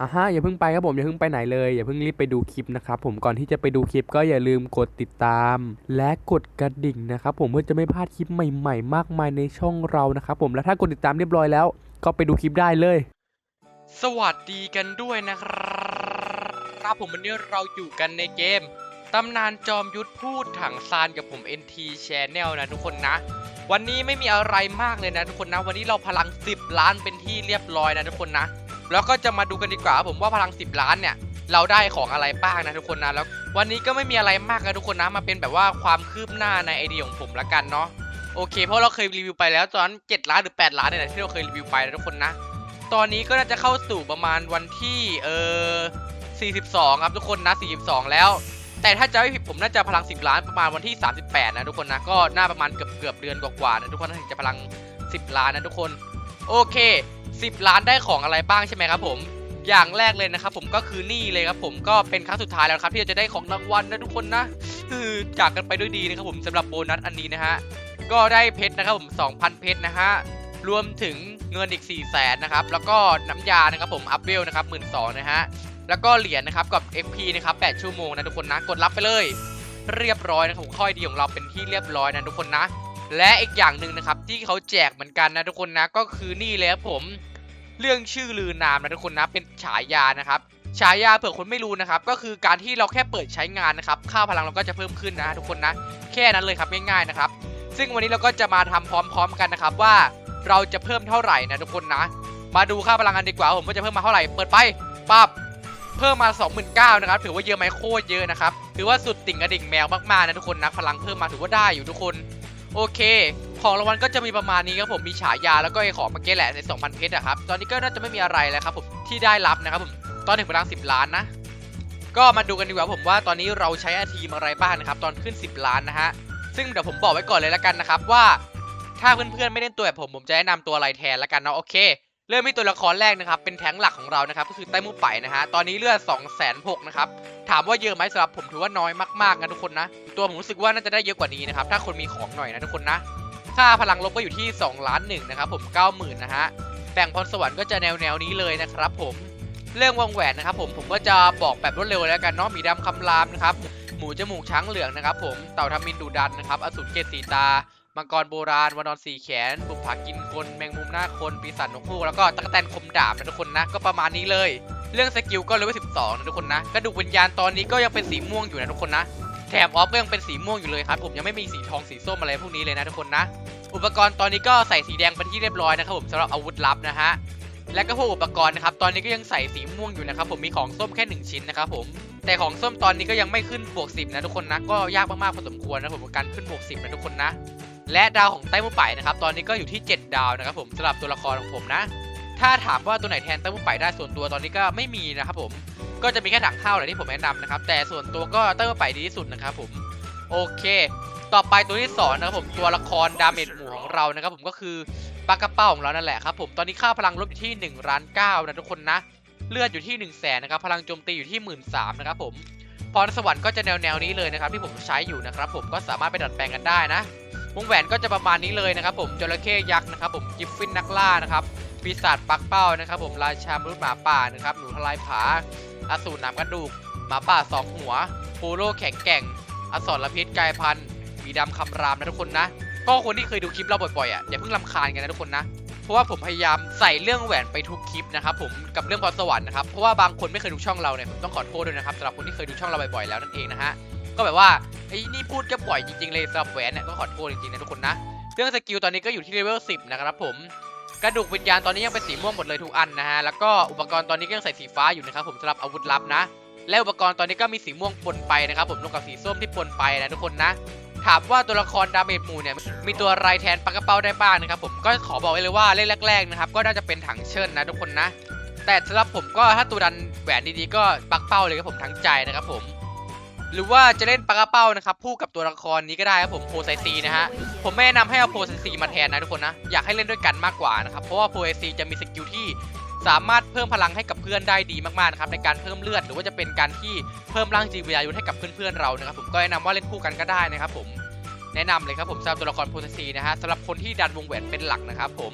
อะฮะอย่าเพิ่งไปครับผมอย่าเพิ่งไปไหนเลยอย่าเพิ่งรีบไปดูคลิปนะครับผมก่อนที่จะไปดูคลิปก็อย่าลืมกดติดตาม และกดกระดิ่งนะครับผมเพื่อจะไม่พลาดคลิปใหม่ ๆ มากมายในช่องเรานะครับผมและถ้ากดติดตามเรียบร้อยแล้ว ก็ไปดูคลิปได้เลย สวัสดีกันด้วยนะครับผมวันนี้เราอยู่กันในเกมตำนานจอมยุทธพูดถังซานกับผม NT Channel นะทุกคนนะ วันนี้ไม่มีอะไรมากเลยนะทุกคนนะ วันนี้เราพลัง 10 ล้านเป็นที่เรียบร้อยนะทุกคนนะ แล้วก็จะมาดูกันดีกว่าผมว่าพลัง 10 ล้านเนี่ย เราได้ของอะไรบ้างนะทุกคนนะแล้ว วันนี้ก็ไม่มีอะไรมากนะทุกคนนะมาเป็นแบบว่าความคืบหน้าในไอเดียของผมละกันเนาะโอเค เพราะเราเคยรีวิวไปแล้วตอนนั้น7ล้านหรือ 8 ล้านเนี่ยนะที่เราเคยรีวิวไปนะทุกคนนะ ตอนนี้ก็น่าจะเข้าสู่ประมาณวันที่เออ42 ครับทุกคนนะ 42 แล้ว แต่ถ้าจะไม่ผิดผมน่าจะพลัง 10 ล้านประมาณวันที่ 38 นะทุกคนนะก็น่าประมาณเกือบเกือบเดือนกว่าๆนะทุกคนถึงจะพลัง 10 ล้านนะทุกคน โอเค 10 ล้านได้ของอะไรบ้างใช่ไหมครับผมอย่างแรกเลยนะครับผมก็คือนี่เลยครับผมก็เป็นครั้งสุดท้ายแล้วครับที่เราจะได้ของรางวัลนะทุกคนนะคือจากกันไปด้วยดีนะครับผมสำหรับโบนัสอันนี้นะฮะก็ได้เพชรนะครับผม2,000 เพชรนะฮะรวมถึงเงินอีก 4 0 0แสนนะครับแล้วก็น้ำยานะครับผมอัพเวลนะครับ1 2ื่นสองนะฮะแล้วก็เหรียญนะครับกับ FP นะครับ8ชั่วโมงนะทุกคนนะกดรับไปเลย เรียบร้อยนะครับผมข้อยดีของเราเป็นที่เรียบร้อยนะทุกคนนะ และอีกอย่างหนึ่งนะครับ ที่เขาแจกเหมือนกันนะทุกคนนะก็คือนี่เลยครับผมเรื่องชื่อลือนามนะทุกคนนะเป็นฉายานะครับฉายาเผื่อคนไม่รู้นะครับ ก็คือการที่เราแค่เปิดใช้งานนะครับค่าพลังเราก็จะเพิ่มขึ้นนะทุกคนนะ แค่นั้นเลยครับง่ายๆนะครับ ซึ่งวันนี้เราก็จะมาทำพร้อม ๆ กันนะครับว่าเราจะเพิ่มเท่าไหร่นะทุกคนนะ มาดูค่าพลังกันดีกว่าผมว่าจะเพิ่มมาเท่าไหร่เปิดไปปั๊บเพิ่มมา29,000นะครับถือว่าเยอะไหมโคตรเยอะนะครับถือว่าสุดติ่งกระดิ่งแมวมากๆนะทุกคนนะพลังเพิ่มมาถือว่าได้อยู่ทุกคน โอเค ของรางวัลก็จะมีประมาณนี้ครับผมมีฉายาแล้วก็ไอของมาเก้แหละใน2,000เพชรอะครับตอนนี้ก็น่าจะไม่มีอะไรแล้วครับผมที่ได้รับนะครับผมตอนถึงพลัง10 ล้านนะก็มาดูกันดีกว่าผมว่าตอนนี้เราใช้อาทีมอะไรบ้างนะครับตอนขึ้น 10 ล้านนะฮะซึ่งเดี๋ยวผมบอกไว้ก่อนเลยแล้วกันนะครับว่า ถ้าเพื่อนๆไม่เล่นตัวแบบผมผมจะแนะนำตัวอะไรแทนแล้วกันเนาะโอเค เริ่มที่ตัวละครแรกนะครับเป็นแท้งหลักของเรานะครับก็คือไต้มูไปนะฮะตอนนี้เลือด2 6 0 0 0นะครับถามว่าเยอะไหมสำหรับผมถือว่าน้อยมากๆนะทุกคนนะ ตัวผมรู้สึกว่าน่าจะได้เยอะกว่านี้นะครับถ้าคนมีของหน่อยนะทุกคนนะค่าพลังลบก็อยู่ที่2ล้านหนึ่งนะครับผม90,000นะฮะแบ่งพรสวรรค์ก็จะแนวแนวนี้เลยนะครับผมเรื่องวงแหวนนะครับผมผมก็จะบอกแบบรวดเร็วแล้วกันเนาะหมีดำคำรามนะครับหมูจมูกช้างเหลืองนะครับผมเต่าทามินดุดันนะครับอสูรเกศสีตา มังกรโบราณวานอนสี่แขนบุกผากินคนแมงมุมหน้าคนปีศาจนกฮูกแล้วก็ตะกแตนคมดาบนะทุกคนนะก็ประมาณนี้เลย เรื่องสกิลก็เลเวล12นะทุกคนนะกระดูกวิญญาณตอนนี้ก็ยังเป็นสีม่วงอยู่นะทุกคนนะแถบออฟก็ยังเป็นสีม่วงอยู่เลยครับผมยังไม่มีสีทองสีส้มอะไรพวกนี้เลยนะทุกคนนะ อุปกรณ์ตอนนี้ก็ใส่สีแดงเป็นที่เรียบร้อยนะครับผมสำหรับอาวุธลับนะฮะและก็พวกอุปกรณ์นะครับตอนนี้ก็ยังใส่สีม่วงอยู่นะครับผมมีของส้มแค่หนึ่งชิ้นนะครับผมแต่ของส้มตอนนี้ก็ยังไม่ขึ้นบวก10นะทุกคนนะก็ยากมากๆพอสมควรนะผมการขึ้นบวก10นะทุกคนนะ และดาวของไต้มูไปนะครับตอนนี้ก็อยู่ที่ 7 ดาวนะครับผมสำหรับตัวละครของผมนะ ถ้าถามว่าตัวไหนแทนไต้มูไปได้ส่วนตัวตอนนี้ก็ไม่มีนะครับผมก็จะมีแค่ถังข้าวแหละที่ผมแนะนำนะครับ แต่ส่วนตัวก็ไต้มูไปดีที่สุดนะครับผมโอเค ต่อไปตัวที่สองนะครับผมตัวละครดาเมจหมู่ของเรานะครับผมก็คือปากกระเป้าของเรานั่นแหละครับผมตอนนี้ค่าพลังลบอยู่ที่1ล้านเก้านะทุกคนนะเลือดอยู่ที่1นึ่งแสนนะครับพลังโจมตีอยู่ที่หมื่นสามนะครับผมพรสวรรค์ก็จะแนวแนวนี้เลยนะครับที่ผมใช้อยู่นะครับผมก็สามารถไปดัดแปลงกันได้นะ วงแหวนก็จะประมาณนี้เลยนะครับผมจระเข้ยักษ์นะครับผมกิฟฟินนักล่านะครับปีศาจปักเป้านะครับผมราชามนุษย์หมาป่านะครับหนูทลายผาอสูรหนามกระดูกหมาป่าสองหัวโพโลแข็งแกร่งอสรพิษกายพันธุ์มีดำคำรามนะทุกคนนะ ก็คนที่เคยดูคลิปเราบ่อยๆอะอย่าเพิ่งลำคาญกันนะทุกคนนะเพราะว่าผมพยายามใส่เรื่องแหวนไปทุกคลิปนะครับผมกับเรื่องพรสวรรค์นะครับเพราะว่าบางคนไม่เคยดูช่องเราเนี่ยผมต้องขอโทษด้วยนะครับสำหรับคนที่เคยดูช่องเราบ่อยๆแล้วนั่นเองนะฮะ ก็แบบว่าไอ้นี่พูดก็บ่อยจริงๆเลยสำหรับแหวนเนี่ยก็ขอโทษจริงๆนะทุกคนนะเรื่องสกิลตอนนี้ก็อยู่ที่เลเวล10 นะครับผมกระดูกวิญญาณตอนนี้ยังเป็นสีม่วงหมดเลยทุกอันนะฮะแล้วก็อุปกรณ์ตอนนี้ก็ยังใส่สีฟ้าอยู่นะครับผมสำหรับอาวุธลับนะ และอุปกรณ์ตอนนี้ก็มีสีม่วงปนไปนะครับผมรวมกับสีส้มที่ปนไปนะทุกคนนะถามว่าตัวละครดาเมจหมู่เนี่ยมีตัวอะไรแทนปากกระเป้าได้บ้างนะครับผมก็ขอบอกไว้เลยว่าเล่นแรกๆนะครับก็น่าจะเป็นถังเชิญนะทุกคนนะ แต่สำหรับผมก็ถ้าตัวดันแหวนดีๆก็ปักเป้าเลยครับผมทั้งใจนะครับผม หรือว่าจะเล่นปากระเป้านะครับคู่กับตัวละครนี้ก็ได้ครับผมโพไซซีนะฮะผมไม่แนะนำให้เอาโพไซซีมาแทนนะทุกคนนะอยากให้เล่นด้วยกันมากกว่านะครับเพราะว่าโพไซซีจะมีสกิลที่สามารถเพิ่มพลังให้กับเพื่อนได้ดีมากๆนะครับในการเพิ่มเลือด หรือว่าจะเป็นการที่เพิ่มร่างจีวิญญายุทธให้กับเพื่อนๆเรานะครับผมก็แนะนำว่าเล่นคู่กันก็ได้นะครับผมแนะนำเลยครับผมสำหรับตัวละครโพไซซีนะฮะสำหรับคนที่ดันวงแหวนเป็นหลักนะครับผม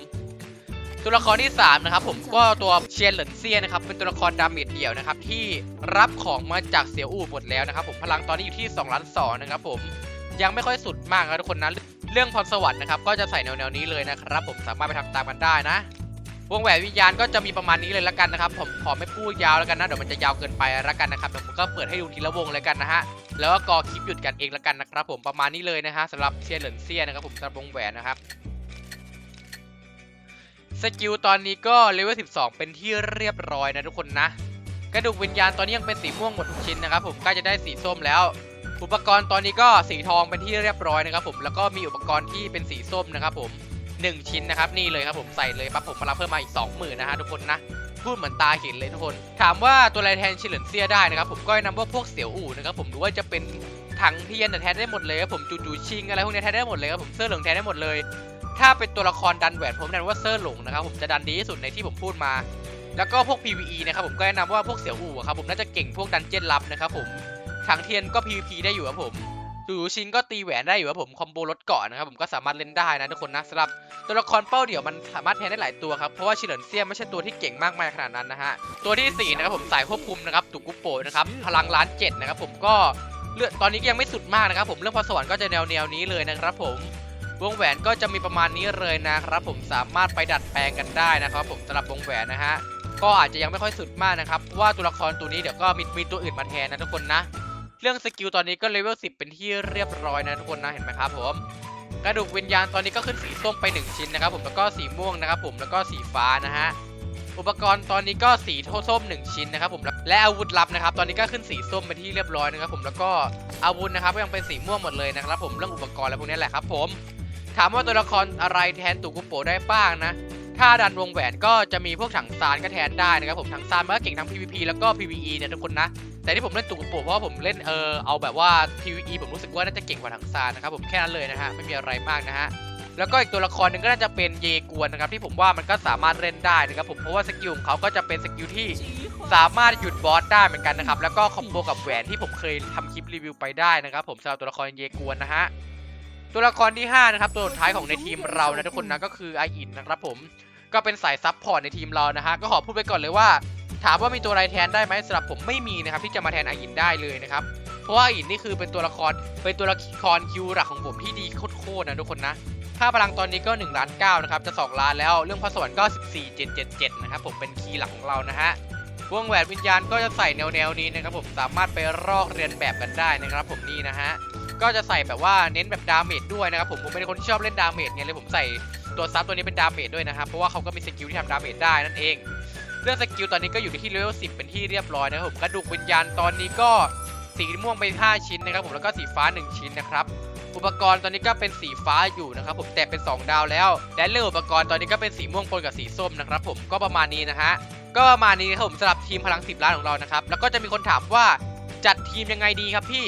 ตัวละครที่ 3 นะครับผมก็ตัวเชียนเหลินเซียนะครับเป็นตัวละครดาเมจเดี่ยวนะครับที่รับของมาจากเสียวอู่หมดแล้วนะครับผมพลังตอนนี้อยู่ที่2ล้าน2นะครับผมยังไม่ค่อยสุดมากนะทุกคนนะเรื่องพรสวรรค์นะครับก็จะใส่แนวๆนี้เลยนะครับผมสามารถไปทำตามกันได้นะวงแหวนวิญญาณก็จะมีประมาณนี้เลยละกันนะครับ ผมขอไม่พูดยาวแล้วกันนะเดี๋ยวมันจะยาวเกินไปละกันนะครับเดี๋ยวผมก็เปิดให้ดูทีละวงเลยกันนะฮะแล้วก็กอคลิปหยุดกันเองละกันนะครับ ผมประมาณนี้เลยนะฮะสำหรับเซียนเหลินเซียนะครับผมสำหรับวงแหวนนะครับ สกิลตอนนี้ก็เลเวล 12 เป็นที่เรียบร้อยนะทุกคนนะ กระดูกวิญญาณตอนนี้ยังเป็นสีม่วงหมดทุกชิ้นนะครับผมใกล้จะได้สีส้มแล้ว อุปกรณ์ตอนนี้ก็สีทองเป็นที่เรียบร้อยนะครับผมแล้วก็มีอุปกรณ์ที่เป็นสีส้มนะครับผม1 ชิ้นนะครับนี่เลยครับผมใส่เลยปั๊บผมพลังเพิ่มมาอีก 20,000นะฮะทุกคนนะพูดเหมือนตาเห็นเลยทุกคน ถามว่าตัวอะไรแทนชิลเลนเซียได้นะครับผมก็นะนำว่าพวกเสี่ยวอู่นะครับผมหรือว่าจะเป็นถังเทียนแต่แทนได้หมดเลยครับผมจูจูชิงอะไรพวกนี้แทนได้หมดเลยครับผมเสื้อเหลืองแทนได้หมดเลย ถ้าเป็นตัวละครดันแหวนผมแนะนำว่าเซอร์หลงนะครับผมจะดันดีที่สุดในที่ผมพูดมา แล้วก็พวก PVE นะครับผมก็แนะนำว่าพวกเสี่ยวอู่ครับผมน่าจะเก่งพวกดันเจี้ยนลับนะครับผมถังเทียนก็ PVP ได้อยู่ครับผมจูจูชิงก็ตีแหวนได้อยู่ครับผมคอมโบลดเกาะนะครับผมก็สามารถเล่นได้นะทุกคนนะสำหรับตัวละครเป้าเดี่ยวมันสามารถแทนได้หลายตัวครับเพราะว่าชิเลินเซียไม่ใช่ตัวที่เก่งมากมายขนาดนั้นนะฮะตัวที่4นะครับผมสายควบคุมนะครับตุกุโปนะครับพลังล้านเจ็ดนะครับผมก็เลือดตอนนี้ยังไม่สุดมากนะครับผมเรื่องพรสวรรค์ก็จะแนวแนวนี้เลยนะครับผม วงแหวนก็จะมีประมาณนี้เลยนะครับ ผมสามารถไปดัดแปลงกันได้นะครับ ผมสำหรับวงแหวนนะฮะก็อาจจะยังไม่ค่อยสุดมากนะครับว่าตัวละครตัวนี้เดี๋ยวก็มีมีตัวอื่นมาแทนนะทุกคนนะ เรื่องสกิลตอนนี้ก็เลเวล10 เป็นที่เรียบร้อยนะทุกคนนะเห็นไหมครับผมกระดูกวิญญาณตอนนี้ก็ขึ้นสีส้มไป 1 ชิ้นนะครับ ผมแล้วก็สีม่วงนะครับ ผมแล้วก็สีฟ้านะฮะอุปกรณ์ตอนนี้ก็สีโทส้ม 1 ชิ้นนะครับผมและอาวุธลับนะครับ ตอนนี้ก็ขึ้นสีส้มเป็นที่เรียบร้อยนะครับ ผมแล้วก็อาวุธนะครับก็ยังเป็นสีม่วงหมดเลยนะครับ ผมเรื่องอุปกรณ์อะพวกนี้แหละครับ ผม ถามว่าตัวละครอะไรแทนตุกุโปได้บ้างนะ ถ้าดันวงแหวนก็จะมีพวกถังซานก็แทนได้นะครับผมถังซานมันก็เก่งทั้ง PVP แล้วก็ PVE เนี่ยทุกคนนะ แต่ที่ผมเล่นตุกโปเพราะว่าผมเล่นเออเอาแบบว่า PVE ผมรู้สึกว่าน่าจะเก่งกว่าถังซานนะครับผมแค่นั้นเลยนะฮะไม่มีอะไรมากนะฮะแล้วก็อีกตัวละครหนึ่งก็น่าจะเป็นเยกวนนะครับที่ผมว่ามันก็สามารถเล่นได้นะครับผมเพราะว่าสกิลของเขาก็จะเป็นสกิลที่สามารถหยุดบอสได้เหมือนกันนะครับแล้วก็คอมโบกับแหวนที่ผมเคยทำคลิปรีวิวไปได้นะครับผมสำหรับตัวละครเยกวนนะฮะ ตัวละครที่ห้านะครับ ตัวสุดท้ายของในทีมเรานะทุกคนนะก็คือไออินนะครับผมก็เป็นสายซับพอร์ตในทีมเรานะฮะก็ขอพูดไปก่อนเลยว่า ถามว่ามีตัวอะไรแทนได้ไหมสำหรับผมไม่มีนะครับที่จะมาแทนไออินได้เลยนะครับเพราะว่าอาอินนี่คือเป็นตัวละครเป็นตัวละครคิวหลักของผมที่ดีโคตรๆนะทุกคนนะค่าพลังตอนนี้ก็1ล้าน9นะครับจะ 2 ล้านแล้วเรื่องพระสวรรค์ก็14777นะครับผมเป็นคีย์หลักของเรานะฮะวงแหวนวิญญาณก็จะใส่แนวๆนี้นะครับผมสามารถไปรอกเรียนแบบกันได้นะครับผมนี่นะฮะ ก็จะใส่แบบว่าเน้นแบบดาเมจด้วยนะครับผมผมเป็นคนที่ชอบเล่นดาเมจไงเลยผมใส่ตัวซับตัวนี้เป็นดาเมจด้วยนะครับเพราะว่าเขาก็มีสกิลที่ทำดาเมจได้นั่นเองเรื่องสกิลตอนนี้ก็อยู่ที่เลเวล10 เป็นที่เรียบร้อยนะครับผมกระดูกวิญญาณตอนนี้ก็สีม่วงไป 5 ชิ้นนะครับผมแล้วก็สีฟ้า 1 ชิ้นนะครับอุปกรณ์ตอนนี้ก็เป็นสีฟ้าอยู่นะครับผมแต่เป็น 2 ดาวแล้ว และเรื่องอุปกรณ์ตอนนี้ก็เป็นสีม่วงปนกับสีส้มนะครับผมก็ประมาณนี้นะฮะก็ประมาณนี้นะครับผมสำหรับทีมพลัง 10 ล้านของเรานะครับแล้วก็จะมีคนถามว่าจัดทีมยังไงดีครับพี่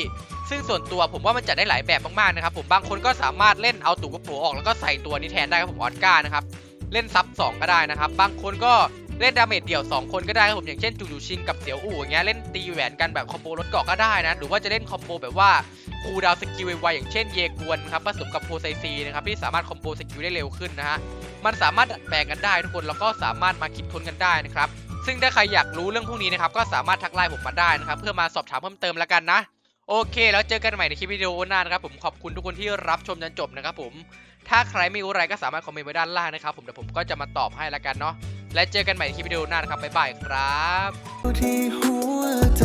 ซึ่งส่วนตัวผมว่ามันจัดได้หลายแบบมากๆนะครับผมบางคนก็สามารถเล่นเอาตุกกระโปรงออกแล้วก็ใส่ตัวนี้แทนได้ครับผมออสการ์นะครับเล่นซับ2ก็ได้นะครับบางคนก็เล่นดาเมจเดี่ยว 2 คนก็ได้ครับผมอย่างเช่นจูจูชินกับเสี่ยวอู่อย่างเงี้ยเล่นตีแหวนกันแบบคอมโบรถเกาะก็ได้นะ หรือว่าจะเล่นคอมโบแบบว่าคูดาวสกิลไวๆอย่างเช่นเยกวนครับผสมกับโพไซซีนะครับที่สามารถคอมโบสกิลได้เร็วขึ้นนะฮะมันสามารถดัดแปลงกันได้ทุกคนแล้วก็สามารถมาคิดค้นกันได้นะครับซึ่งถ้าใครอยากรู้เรื่องพวกนี้นะครับก็สามารถทักไลน์ผมมาได้นะครับเพื่อมาสอบถามเพิ่มเติมแล้วกันนะ โอเค แล้วเจอกันใหม่ในคลิปวิดีโอหน้านะครับผมขอบคุณทุกคนที่รับชมจนจบนะครับผมถ้าใครไม่รู้อะไรก็สามารถคอมเมนต์ไว้ด้านล่างนะครับผมเดี๋ยวผมก็จะมาตอบให้แล้วกันเนาะและเจอกันใหม่ในคลิปวิดีโอหน้านะครับบ๊ายบายครับที่หัวใจ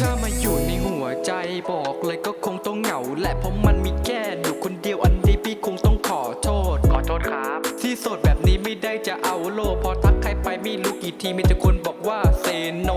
ถ้ามาอยู่ในหัวใจบอกเลยก็คงต้องเหงาแหละเพราะมันมีแค่อยู่คนเดียวอันนี้พี่คงต้องขอโทษขอโทษครับ ที่โสดแบบนี้ไม่ได้จะเอาโลกพอทักใครไปไม่รู้กี่ทีมีแต่คนบอกว่าเซโน